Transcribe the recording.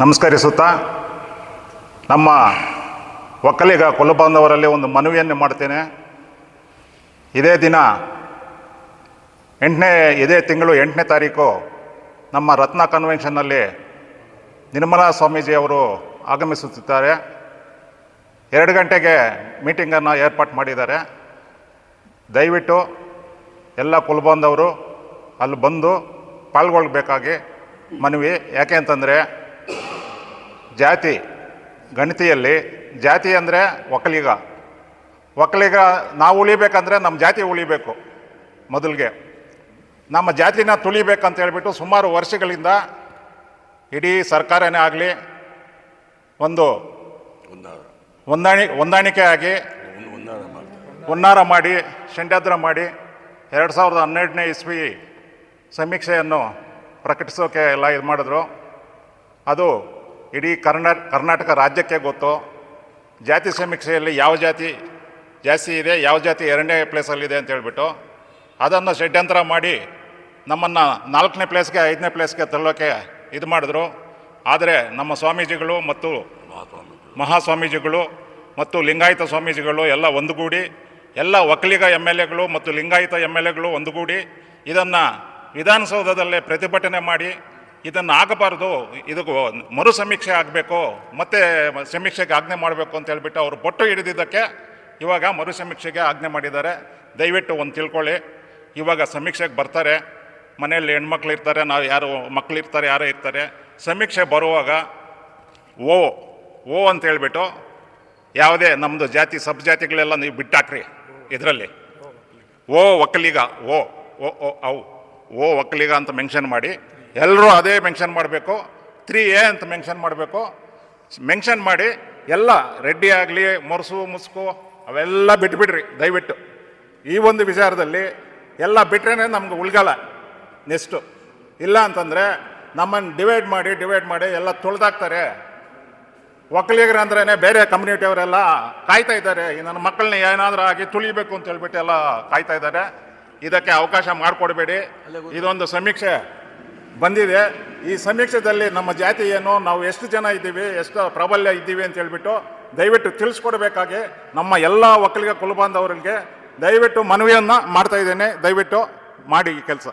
ನಮಸ್ಕರಿಸುತ್ತಾ, ನಮ್ಮ ಒಕ್ಕಲಿಗ ಕುಲಬಾಂಧವರಲ್ಲಿ ಒಂದು ಮನವಿಯನ್ನು ಮಾಡ್ತೇನೆ. ಇದೇ ದಿನ ಎಂಟನೇ, ಇದೇ ತಿಂಗಳು ಎಂಟನೇ ತಾರೀಕು ನಮ್ಮ ರತ್ನ ಕನ್ವೆನ್ಷನ್ನಲ್ಲಿ ನಿರ್ಮಲಾ ಸ್ವಾಮೀಜಿಯವರು ಆಗಮಿಸುತ್ತಿದ್ದಾರೆ. ಎರಡು ಗಂಟೆಗೆ ಮೀಟಿಂಗನ್ನು ಏರ್ಪಾಟ್ ಮಾಡಿದ್ದಾರೆ. ದಯವಿಟ್ಟು ಎಲ್ಲ ಕುಲಬಾಂಧವರು ಅಲ್ಲಿ ಬಂದು ಪಾಲ್ಗೊಳ್ಬೇಕಾಗಿ ಮನವಿ, ಯಾಕೆ ಅಂತಂದರೆ ಜಾತಿ, ಗಣತಿಯಲ್ಲಿ ಜಾತಿ ಅಂದರೆ ಒಕ್ಕಲಿಗ. ಒಕ್ಕಲಿಗ ನಾವು ಉಳಿಬೇಕಂದ್ರೆ ನಮ್ಮ ಜಾತಿ ಉಳಿಬೇಕು ಮೊದಲಿಗೆ. ನಮ್ಮ ಜಾತಿನ ತುಳಿಬೇಕಂತ ಹೇಳಿಬಿಟ್ಟು ಸುಮಾರು ವರ್ಷಗಳಿಂದ ಇಡೀ ಸರ್ಕಾರನೇ ಆಗಲಿ, ಒಂದು ಹೊಂದಾಣಿ, ಹೊಂದಾಣಿಕೆ ಆಗಿ ಹುನ್ನಾರ ಮಾಡಿ ಷಂಡ್ಯಾದ್ರ ಮಾಡಿ, ಎರಡು ಸಾವಿರದ ಹನ್ನೆರಡನೇ ಇಸ್ವಿ ಸಮೀಕ್ಷೆಯನ್ನು ಪ್ರಕಟಿಸೋಕೆ ಎಲ್ಲ ಇದು ಮಾಡಿದ್ರು. ಅದು ಇಡೀ ಕರ್ನಾ, ಕರ್ನಾಟಕ ರಾಜ್ಯಕ್ಕೆ ಗೊತ್ತು. ಜಾತಿ ಸಮೀಕ್ಷೆಯಲ್ಲಿ ಯಾವ ಜಾತಿ ಜಾಸ್ತಿ ಇದೆ, ಯಾವ ಜಾತಿ ಎರಡನೇ ಪ್ಲೇಸಲ್ಲಿದೆ ಅಂತ ಹೇಳ್ಬಿಟ್ಟು ಅದನ್ನು ಷಡ್ಯಂತ್ರ ಮಾಡಿ ನಮ್ಮನ್ನು ನಾಲ್ಕನೇ ಪ್ಲೇಸ್ಗೆ, ಐದನೇ ಪ್ಲೇಸ್ಗೆ ತಳ್ಳೋಕೆ ಇದು ಮಾಡಿದ್ರು. ಆದರೆ ನಮ್ಮ ಸ್ವಾಮೀಜಿಗಳು ಮತ್ತು ಮಹಾಸ್ವಾಮೀಜಿಗಳು ಮತ್ತು ಲಿಂಗಾಯತ ಸ್ವಾಮೀಜಿಗಳು ಎಲ್ಲ ಒಂದುಗೂಡಿ, ಎಲ್ಲ ಒಕ್ಕಲಿಗ ಎಂ ಎಲ್ ಎಗಳು ಮತ್ತು ಲಿಂಗಾಯತ ಎಂ ಎಲ್ ಎಗಳು ಒಂದುಗೂಡಿ ಇದನ್ನು ವಿಧಾನಸೌಧದಲ್ಲೇ ಪ್ರತಿಭಟನೆ ಮಾಡಿ ಇದನ್ನು ಆಗಬಾರ್ದು, ಇದಕ್ಕೂ ಮರು ಸಮೀಕ್ಷೆ ಆಗಬೇಕು, ಮತ್ತೆ ಸಮೀಕ್ಷೆಗೆ ಆಜ್ಞೆ ಮಾಡಬೇಕು ಅಂತ ಹೇಳಿಬಿಟ್ಟು ಅವರು ಬೊಟ್ಟು ಹಿಡಿದಿದ್ದಕ್ಕೆ ಇವಾಗ ಮರು ಸಮೀಕ್ಷೆಗೆ ಆಜ್ಞೆ ಮಾಡಿದ್ದಾರೆ. ದಯವಿಟ್ಟು ಒಂದು ತಿಳ್ಕೊಳ್ಳಿ. ಇವಾಗ ಸಮೀಕ್ಷೆಗೆ ಬರ್ತಾರೆ. ಮನೆಯಲ್ಲಿ ಹೆಣ್ಮಕ್ಳು ಇರ್ತಾರೆ, ನಾವು ಯಾರು ಮಕ್ಳು ಇರ್ತಾರೆ, ಯಾರೋ ಇರ್ತಾರೆ. ಸಮೀಕ್ಷೆ ಬರುವಾಗ ಓ ಓ ಅಂತ ಹೇಳಿಬಿಟ್ಟು ಯಾವುದೇ ನಮ್ಮದು ಜಾತಿ ಸಬ್ ಜಾತಿಗಳೆಲ್ಲ ನೀವು ಬಿಟ್ಟಾಕ್ರಿ ಇದರಲ್ಲಿ. ಓ, ಒಕ್ಕಲಿಗ. ಓ ಓ ಓ ಅವು ಓ ಒಕ್ಕಲಿಗ ಅಂತ ಮೆನ್ಷನ್ ಮಾಡಿ ಎಲ್ಲರೂ ಅದೇ ಮೆನ್ಷನ್ ಮಾಡಬೇಕು, ತ್ರೀ ಎ ಅಂತ ಮೆನ್ಷನ್ ಮಾಡಬೇಕು. ಮೆನ್ಷನ್ ಮಾಡಿ, ಎಲ್ಲ ರೆಡ್ಡಿ ಆಗಲಿ, ಮೊರಸು, ಮುಸ್ಕು, ಅವೆಲ್ಲ ಬಿಟ್ಬಿಡ್ರಿ, ದಯವಿಟ್ಟು. ಈ ಒಂದು ವಿಚಾರದಲ್ಲಿ ಎಲ್ಲ ಬಿಟ್ರೇ ನಮ್ಗೆ ಉಳ್ಗಲ್ಲ ನೆಕ್ಸ್ಟು ಇಲ್ಲ ಅಂತಂದರೆ ನಮ್ಮನ್ನು ಡಿವೈಡ್ ಮಾಡಿ ಡಿವೈಡ್ ಮಾಡಿ ಎಲ್ಲ ತೊಳೆದಾಕ್ತಾರೆ. ಒಕ್ಕಲಿಗರು ಅಂದ್ರೇ ಬೇರೆ ಕಮ್ಯುನಿಟಿಯವರೆಲ್ಲ ಕಾಯ್ತಾ ಇದ್ದಾರೆ ನನ್ನ ಮಕ್ಕಳನ್ನ ಏನಾದರೂ ಆಗಿ ತುಳಿಬೇಕು ಅಂತ ಹೇಳ್ಬಿಟ್ಟು ಎಲ್ಲ ಕಾಯ್ತಾ ಇದ್ದಾರೆ. ಇದಕ್ಕೆ ಅವಕಾಶ ಮಾಡಿಕೊಡಬೇಡಿ. ಇದೊಂದು ಸಮೀಕ್ಷೆ ಬಂದಿದೆ. ಈ ಸಮೀಕ್ಷೆದಲ್ಲಿ ನಮ್ಮ ಜಾತಿ ಏನು ನಾವು ಎಷ್ಟು ಜನ ಇದ್ದೀವಿ ಎಷ್ಟು ಪ್ರಾಬಲ್ಯ ಇದ್ದೀವಿ ಅಂತ ಹೇಳ್ಬಿಟ್ಟು ದಯವಿಟ್ಟು ತಿಳಿಸ್ಕೊಡ್ಬೇಕಾಗಿ ನಮ್ಮ ಎಲ್ಲ ಒಕ್ಕಲಿಗ ಕುಲಬಾಂಧವರಿಗೆ ದಯವಿಟ್ಟು ಮನವಿಯನ್ನು ಮಾಡ್ತಾ ಇದ್ದೇನೆ. ದಯವಿಟ್ಟು ಮಾಡಿ ಈ ಕೆಲಸ.